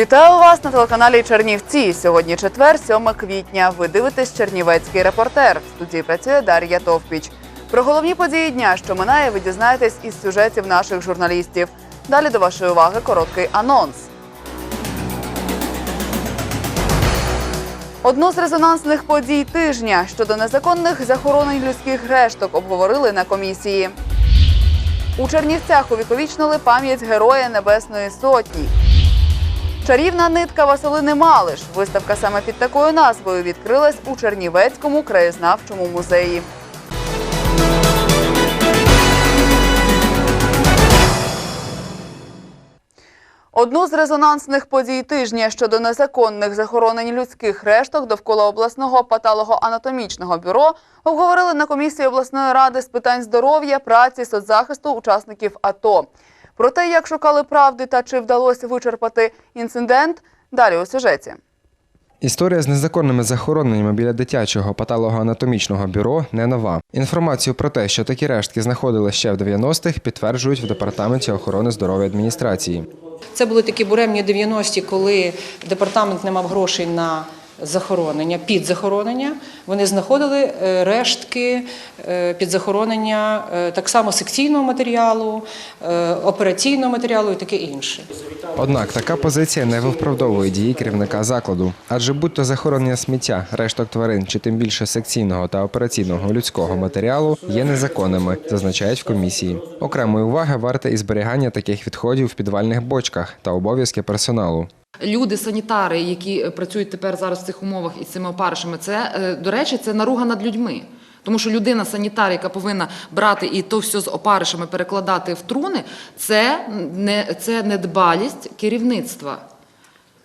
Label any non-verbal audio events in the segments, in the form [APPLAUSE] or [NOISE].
Вітаю вас на телеканалі Чернівці. Сьогодні четвер, 7 квітня. Ви дивитесь Чернівецький репортер. В студії працює Дар'я Товпіч. Про головні події дня, що минає, ви дізнаєтесь із сюжетів наших журналістів. Далі до вашої уваги короткий анонс. Одну з резонансних подій тижня щодо незаконних захоронень людських решток обговорили на комісії. У Чернівцях увіковічнили пам'ять Героя Небесної Сотні. Чарівна нитка Василини Малиш. Виставка саме під такою назвою відкрилась у Чернівецькому краєзнавчому музеї. Одну з резонансних подій тижня щодо незаконних захоронень людських решток довкола обласного патологоанатомічного бюро обговорили на комісії обласної ради з питань здоров'я, праці, соцзахисту учасників АТО. Про те, як шукали правди та чи вдалося вичерпати інцидент, далі у сюжеті. Історія з незаконними захороненнями біля дитячого патологоанатомічного бюро не нова. Інформацію про те, що такі рештки знаходили ще в 90-х, підтверджують в департаменті охорони здоров'я адміністрації. Це були такі буремні 90-ті, коли департамент не мав грошей на захоронення, під захоронення. Вони знаходили е, рештки е, під захоронення е, так само секційного матеріалу, операційного матеріалу і таке інше. Однак така позиція не виправдовує дії керівника закладу, адже будь-то захоронення сміття, решток тварин чи тим більше секційного та операційного людського матеріалу є незаконними, зазначають в комісії. Окремої уваги варте і зберігання таких відходів в підвальних бочках та обов'язки персоналу. Люди, санітари, які е, працюють тепер зараз в цих умовах із цими опаришами, це е, до речі, це наруга над людьми. Тому що людина, санітар, яка повинна брати і то все з опаришами перекладати в труни, це не це недбалість керівництва.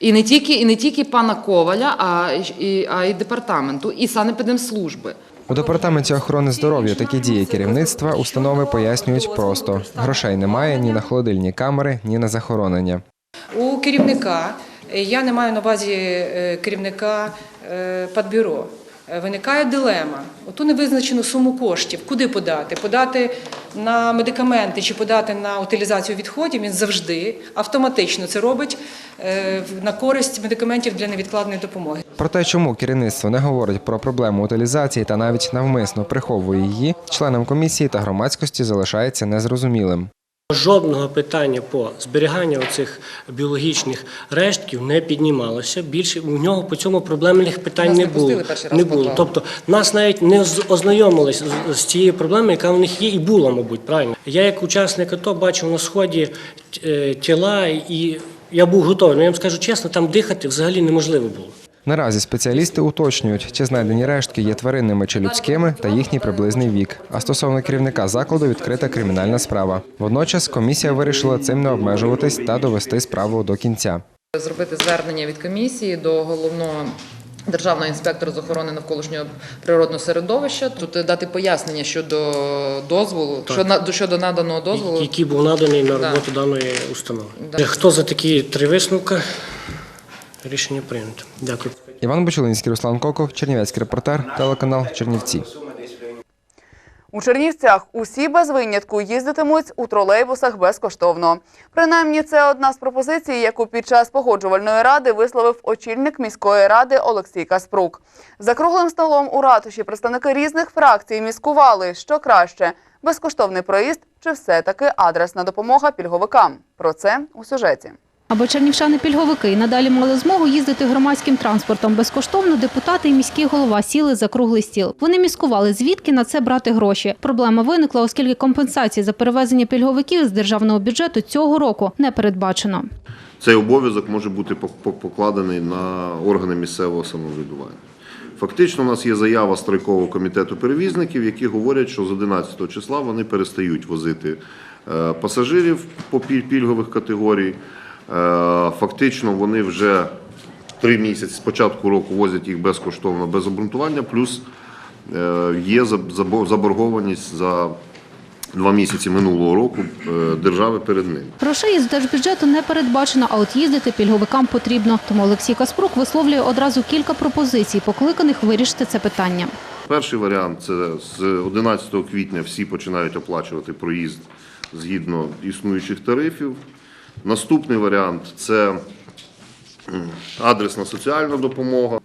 І не тільки, і не тільки пана Коваля, а і, а й департаменту, і санепідемслужби. У департаменті охорони здоров'я такі дії керівництва установи пояснюють просто: грошей немає ні на холодильні камери, ні на захоронення. У керівника, е, я не маю на увазі е, керівника е, падбюро, виникає дилема. Оту невизначену суму коштів, куди подати? Подати на медикаменти чи подати на утилізацію відходів, він завжди автоматично це робить на користь медикаментів для невідкладної допомоги. Про те, чому керівництво не говорить про проблему утилізації та навіть навмисно приховує її, членам комісії та громадськості залишається незрозумілим. Жодного питання по зберіганню цих біологічних рештків не піднімалося. Більше у нього по цьому проблемних питань Нас не не було. Не було. Тобто нас навіть не з- ознайомили з, з цією проблемою, яка у них є, і була, мабуть, правильно. Я як учасник АТО бачив на сході е, тіла, і я був готовий. Ну я вам скажу чесно, там дихати взагалі неможливо було. Наразі спеціалісти уточнюють, чи знайдені рештки є тваринними чи людськими та їхній приблизний вік. А стосовно керівника закладу відкрита кримінальна справа. Водночас комісія вирішила цим не обмежуватись та довести справу до кінця. Зробити звернення від комісії до головного. Державного інспектора з охорони навколишнього природного середовища тут дати пояснення щодо дозволу, що на щодо наданого дозволу. Який був наданий на Да. роботу даної установи. Да. Хто за такі три висновки? Рішення прийнято. Дякую. Іван Бочулинський, Руслан Коков, Чернівецький репортер, телеканал Чернівці. У Чернівцях усі без винятку їздитимуть у тролейбусах безкоштовно. Принаймні, це одна з пропозицій, яку під час погоджувальної ради висловив очільник міської ради Олексій Каспрук. За круглим столом у ратуші представники різних фракцій міскували, що краще безкоштовний проїзд чи все-таки адресна допомога пільговикам. Про це у сюжеті. Аби чернівчани-пільговики надалі мали змогу їздити громадським транспортом безкоштовно, депутати і міський голова сіли за круглий стіл. Вони міскували, звідки на це брати гроші. Проблема виникла, оскільки компенсації за перевезення пільговиків з державного бюджету цього року не передбачено. Цей обов'язок може бути пок- пок- покладений на органи місцевого самоврядування. Фактично, у нас є заява страйкового комітету перевізників, які говорять, що з 11 числа вони перестають возити е, пасажирів по пільгових категорій. Е, Фактично вони вже три місяці з початку року возять їх безкоштовно, без обґрунтування, плюс е, є заборгованість за два місяці минулого року е, держави перед ними. Грошей із держбюджету не передбачено, а от їздити пільговикам потрібно. Тому Олексій Каспрук висловлює одразу кілька пропозицій, покликаних вирішити це питання. Перший варіант це з 11 квітня всі починають оплачувати проїзд згідно існуючих тарифів. Наступний варіант це адресна соціальна допомога.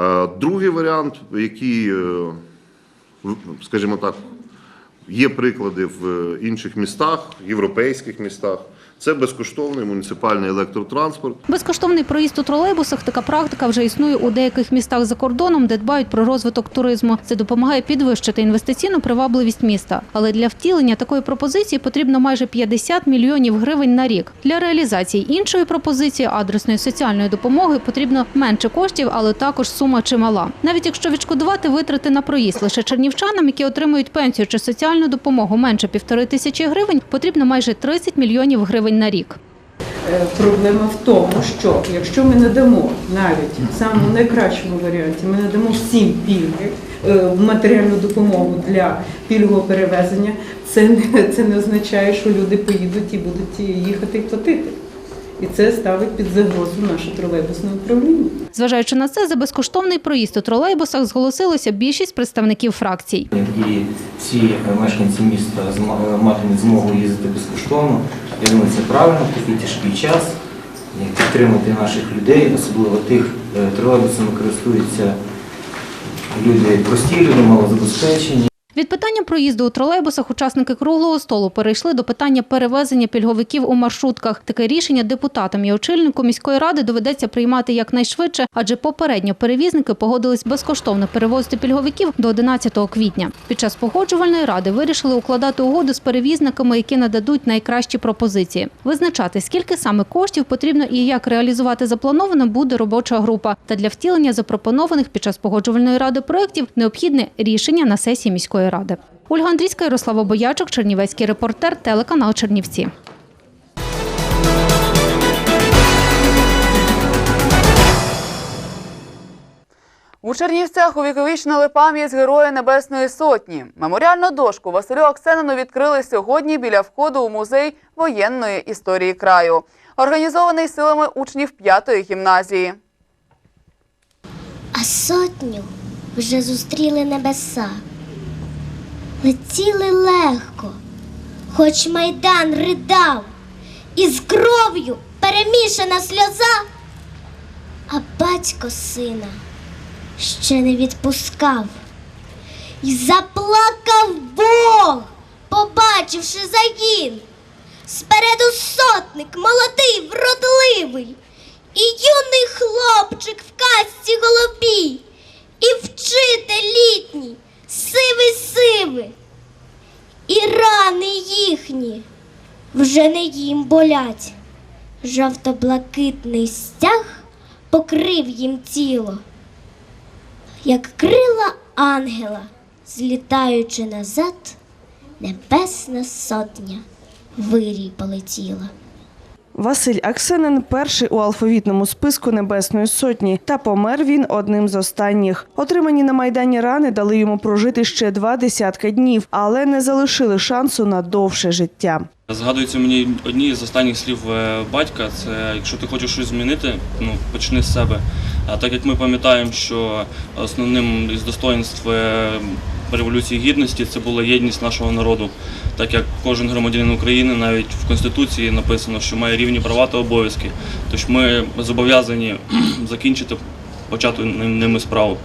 Е, Другий варіант, який, е, скажімо так, є приклади в інших містах, європейських містах, це безкоштовний муніципальний електротранспорт. Безкоштовний проїзд у тролейбусах така практика вже існує у деяких містах за кордоном, де дбають про розвиток туризму. Це допомагає підвищити інвестиційну привабливість міста. Але для втілення такої пропозиції потрібно майже 50 мільйонів гривень на рік. Для реалізації іншої пропозиції адресної соціальної допомоги потрібно менше коштів, але також сума чимала. Навіть якщо відшкодувати витрати на проїзд лише чернівчанам, які отримують пенсію чи соціальну допомогу менше півтори тисячі гривень, потрібно майже 30 мільйонів гривень на рік. Е, Проблема в тому, що якщо ми надамо навіть в самому найкращому варіанті, ми надамо всім пільги, е, матеріальну допомогу для пільгового перевезення, це не, це не означає, що люди поїдуть і будуть їхати і платити. І це ставить під загрозу наше тролейбусне управління. Зважаючи на це, за безкоштовний проїзд у тролейбусах зголосилося більшість представників фракцій. І всі мешканці міста зма- матимуть змогу їздити безкоштовно. Я думаю, це правильно в такий тяжкий час. Підтримати наших людей, особливо тих е, тролейбусами користуються люди прості, люди малозабезпечені. Від питання проїзду у тролейбусах учасники круглого столу перейшли до питання перевезення пільговиків у маршрутках. Таке рішення депутатам і очільнику міської ради доведеться приймати якнайшвидше, адже попередньо перевізники погодились безкоштовно перевозити пільговиків до 11 квітня. Під час погоджувальної ради вирішили укладати угоду з перевізниками, які нададуть найкращі пропозиції. Визначати, скільки саме коштів потрібно і як реалізувати заплановане, буде робоча група. Та для втілення запропонованих під час погоджувальної ради проєктів необхідне рішення на сесії міської ради. Ольга Андрійська, Ярослава Боячок, Чернівецький репортер, телеканал Чернівці. У Чернівцях увіковічнили пам'ять Героя Небесної Сотні. Меморіальну дошку Василю Аксенину відкрили сьогодні біля входу у музей воєнної історії краю, організований силами учнів 5-ї гімназії. А сотню вже зустріли небеса. Летіли легко, хоч майдан ридав, і з кров'ю перемішана сльоза, а батько сина ще не відпускав. І заплакав Бог, побачивши загін. Спереду сотник молодий, вродливий, і юний хлопчик в касці голубій, і вчитель літній, сивий сивий, і рани їхні вже не їм болять. Жовто-блакитний стяг покрив їм тіло, як крила ангела, злітаючи назад, небесна сотня вирій полетіла. Василь Аксенин перший у алфавітному списку Небесної Сотні, та помер він одним з останніх. Отримані на майдані рани дали йому прожити ще два десятка днів, але не залишили шансу на довше життя. Згадується мені одні з останніх слів е, батька: це якщо ти хочеш щось змінити, ну почни з себе. А так як ми пам'ятаємо, що основним із достоїнств е, революції гідності це була єдність нашого народу, так як кожен громадянин України навіть в конституції написано, що має рівні права та обов'язки. Тож ми зобов'язані [CLEARS THROAT] закінчити почату ними справу.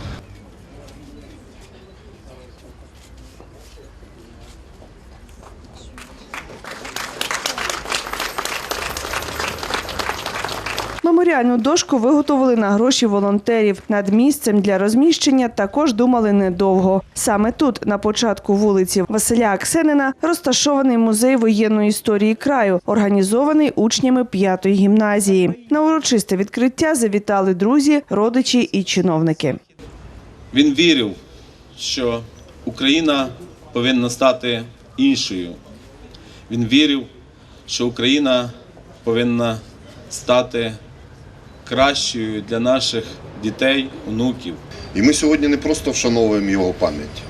Меморіальну дошку виготовили на гроші волонтерів. Над місцем для розміщення також думали недовго. Саме тут, на початку вулиці Василя Аксенина, розташований музей воєнної історії краю, організований учнями п'ятої гімназії. На урочисте відкриття завітали друзі, родичі і чиновники. Він вірив, що Україна повинна стати іншою. Він вірив, що Україна повинна стати кращою для наших дітей, онуків. І ми сьогодні не просто вшановуємо його пам'ять.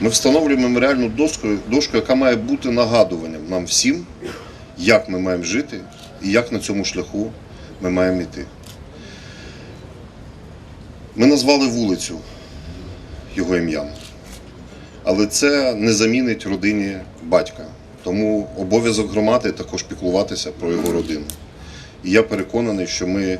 Ми встановлюємо меморіальну дошку, дошку, яка має бути нагадуванням нам всім, як ми маємо жити і як на цьому шляху ми маємо йти. Ми назвали вулицю його ім'ям, але це не замінить родині батька. Тому обов'язок громади також піклуватися про його родину. І я переконаний, що ми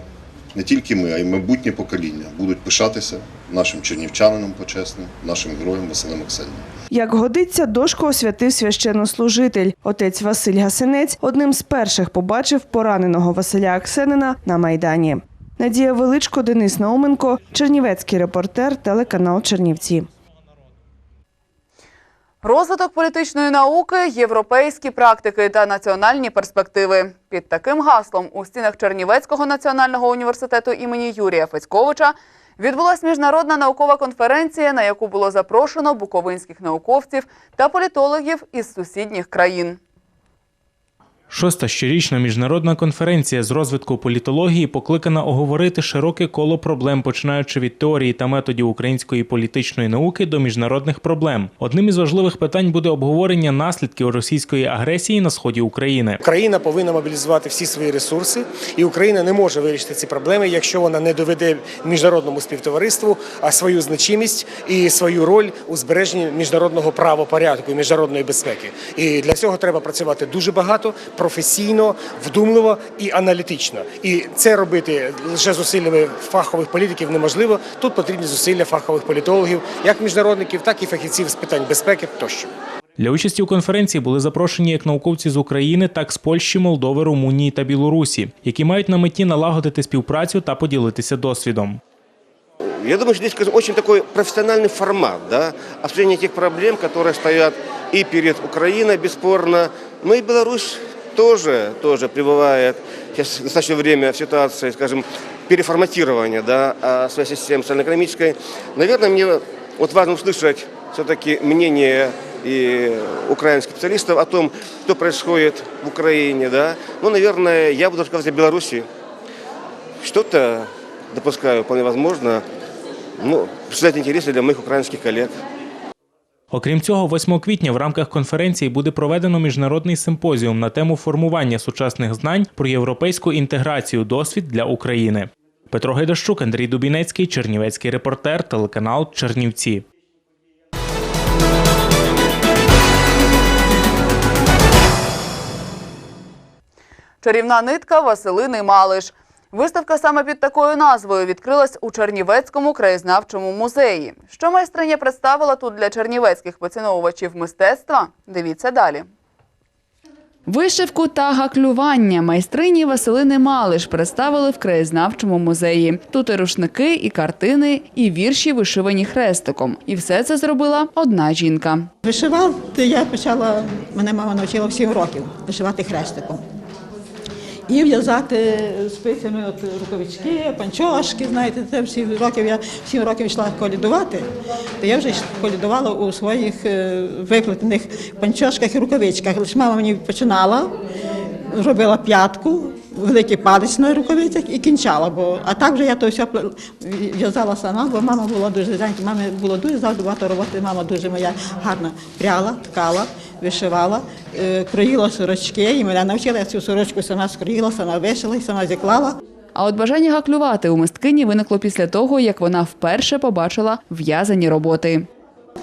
не тільки ми, а й майбутнє покоління будуть пишатися нашим чернівчанином почесним, нашим героєм Василем Оксенням. Як годиться, дошку освятив священнослужитель. Отець Василь Гасинець одним з перших побачив пораненого Василя Аксенина на Майдані. Надія Величко, Денис Науменко, Чернівецький репортер, телеканал Чернівці. Розвиток політичної науки, європейські практики та національні перспективи. Під таким гаслом у стінах Чернівецького національного університету імені Юрія Федьковича відбулася міжнародна наукова конференція, на яку було запрошено буковинських науковців та політологів із сусідніх країн. Шоста щорічна міжнародна конференція з розвитку політології покликана оговорити широке коло проблем, починаючи від теорії та методів української політичної науки до міжнародних проблем. Одним із важливих питань буде обговорення наслідків російської агресії на сході України. Україна повинна мобілізувати всі свої ресурси, і Україна не може вирішити ці проблеми, якщо вона не доведе міжнародному співтовариству а свою значимість і свою роль у збереженні міжнародного правопорядку і міжнародної безпеки. І для цього треба працювати дуже багато, професійно, вдумливо і аналітично. І це робити лише зусиллями фахових політиків неможливо. Тут потрібні зусилля фахових політологів, як міжнародників, так і фахівців з питань безпеки тощо. Для участі у конференції були запрошені як науковці з України, так з Польщі, Молдови, Румунії та Білорусі, які мають на меті налагодити співпрацю та поділитися досвідом. Я думаю, что здесь скажем, очень такой профессиональный формат, да, обсуждение тех проблем, которые стоят и перед Украиной, бесспорно, но и Беларусь тоже, тоже пребывает сейчас в настоящее время в ситуации, скажем, переформатирования да, а, своей системы социально-экономической. Наверное, мне вот важно услышать все-таки мнение и украинских специалистов о том, что происходит в Украине. Да. Ну, наверное, я буду сказать о Беларуси. Что-то допускаю, вполне возможно, ну, представляет интересы для моих украинских коллег. Окрім цього, 8 квітня в рамках конференції буде проведено міжнародний симпозіум на тему формування сучасних знань про європейську інтеграцію досвід для України. Петро Гайдащук, Андрій Дубінецький, Чернівецький репортер, телеканал Чернівці. Чарівна нитка Василини Малиш. Виставка саме під такою назвою відкрилась у Чернівецькому краєзнавчому музеї. Що майстриня представила тут для чернівецьких поціновувачів мистецтва? Дивіться далі. Вишивку та гаклювання майстрині Василини Малиш представили в краєзнавчому музеї. Тут і рушники, і картини, і вірші вишивані хрестиком. І все це зробила одна жінка. Вишивати я почала, мене мама навчила в 7 років вишивати хрестиком. І в'язати спицями от рукавички, панчошки, знаєте, це всі років я 7 років йшла колядувати, то я вже колядувала у своїх е, виплетених панчошках і рукавичках. Лише мама мені починала, робила п'ятку, великий палець на рукавицях і кінчала. Бо, а так вже я то все в'язала сама, бо мама була дуже зайнята, мамі було дуже завжди багато роботи. Мама дуже моя гарно пряла, ткала, вишивала, е, кроїла сорочки, і мене навчила я цю сорочку сама скроїла, сама вишила і сама зіклала. А от бажання гаклювати у мисткині виникло після того, як вона вперше побачила в'язані роботи.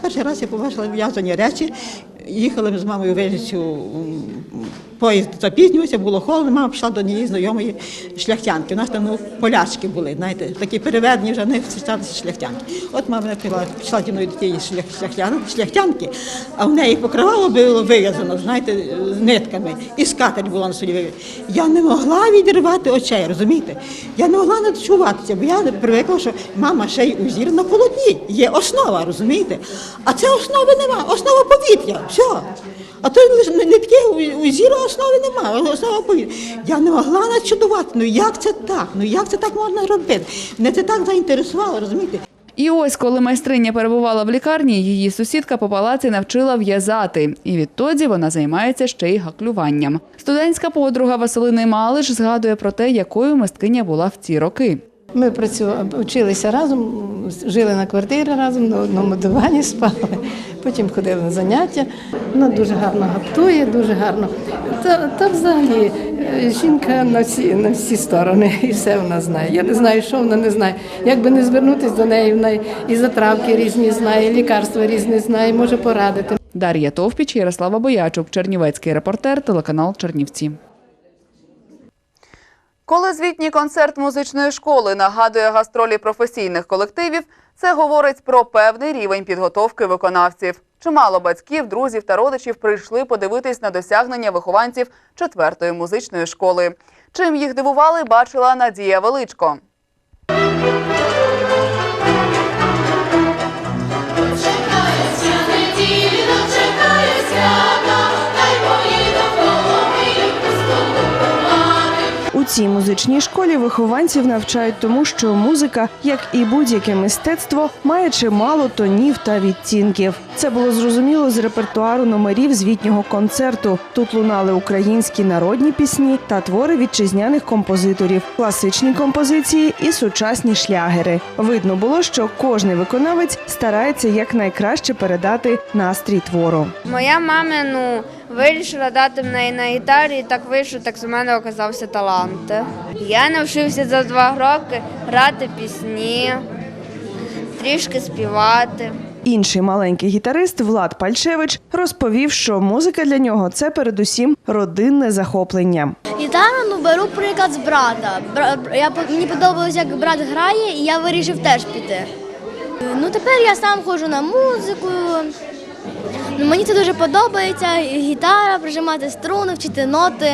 Перший раз я побачила в'язані речі. Їхали ми з мамою в поїзд запізнювався, було холодно, мама пішла до однієї знайомої шляхтянки. У нас там ну, полячки були, знаєте, такі переведені вже не зустрічалися шляхтянки. От мама пішла, пішла зі до тієї шляхтян- шляхтянки, а в неї покривало було вив'язано, знаєте, нитками, і скатерть була на собі. Я не могла відривати очей, розумієте? Я не могла надчуватися, бо я привикла, що мама ще й узір на полотні. Є основа, розумієте? А це основи нема, основа повітря. Все. А то лише не, не таке у- узіру основи немає, основа повітря. Я не могла начудувати. Ну як це так? Ну як це так можна робити? Мене це так заінтересувало, розумієте? І ось, коли майстриня перебувала в лікарні, її сусідка по палаці навчила в'язати. І відтоді вона займається ще й гаклюванням. Студентська подруга Василини Малиш згадує про те, якою мисткиня була в ці роки. Ми працювали, вчилися разом, жили на квартирі разом, на одному дивані спали. Потім ходили на заняття. Вона дуже гарно гаптує, дуже гарно. Та, та взагалі е, жінка на всі, на всі сторони, [LAUGHS] і все вона знає. Я не знаю, що вона не знає. Як би не звернутися до неї, вона і затравки різні знає, і лікарства різні знає, може порадити. Дар'я Товпіч, Ярослава Боячук, Чернівецький репортер, телеканал Чернівці. Коли звітній концерт музичної школи нагадує гастролі професійних колективів, це говорить про певний рівень підготовки виконавців. Чимало батьків, друзів та родичів прийшли подивитись на досягнення вихованців четвертої музичної школи. Чим їх дивували, бачила Надія Величко. Цій музичній школі вихованців навчають тому, що музика, як і будь-яке мистецтво, має чимало тонів та відтінків. Це було зрозуміло з репертуару номерів звітнього концерту. Тут лунали українські народні пісні та твори вітчизняних композиторів, класичні композиції і сучасні шлягери. Видно було, що кожний виконавець старається якнайкраще передати настрій твору. Моя мама ну, вирішила дати мене на гітарі, і так вийшло, так з мене оказався талант. Я навчився за два роки грати пісні, трішки співати. Інший маленький гітарист Влад Пальчевич розповів, що музика для нього це передусім родинне захоплення. Гітару ну беру приклад з брата. Бра- Я мені подобалось, як брат грає, і я вирішив теж піти. Ну тепер я сам ходжу на музику. Ну, мені це дуже подобається. Гітара, прижимати струни, вчити ноти.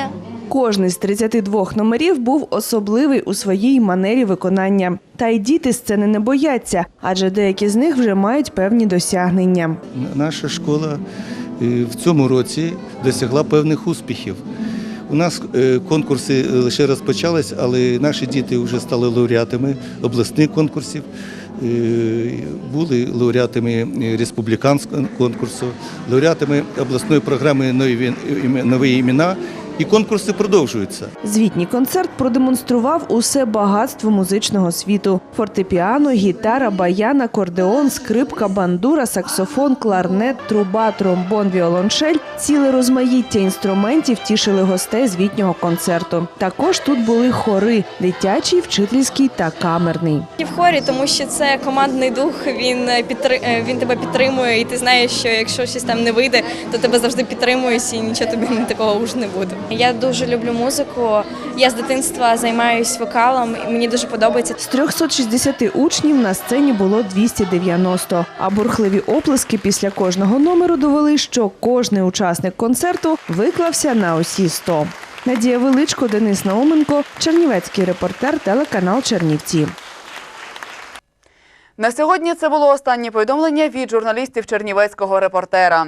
Кожний з 32 номерів був особливий у своїй манері виконання. Та й діти сцени не бояться, адже деякі з них вже мають певні досягнення. Наша школа е, в цьому році досягла певних успіхів. У нас е, конкурси лише розпочались, але наші діти вже стали лауреатами обласних конкурсів, е, були лауреатами республіканського конкурсу, лауреатами обласної програми «Нові ім- нові імена. І конкурси продовжуються. Звітній концерт продемонстрував усе багатство музичного світу: фортепіано, гітара, баян, акордеон, скрипка, бандура, саксофон, кларнет, труба, тромбон, віолончель. Ціле розмаїття інструментів тішили гостей звітнього концерту. Також тут були хори: дитячий, вчительський та камерний. в хорі, тому що це командний дух. Він е, підтри- е, він тебе підтримує, і ти знаєш, що якщо щось там не вийде, то тебе завжди підтримують і нічого тобі [LAUGHS] такого вже не буде. Я дуже люблю музику. Я з дитинства займаюся вокалом. і Мені дуже подобається. З 360 учнів на сцені було 290, а бурхливі оплески після кожного номеру довели, що кожний учасник концерту виклався на усі 100. Надія Величко, Денис Науменко, Чернівецький репортер, телеканал Чернівці. На сьогодні це було останнє повідомлення від журналістів Чернівецького репортера.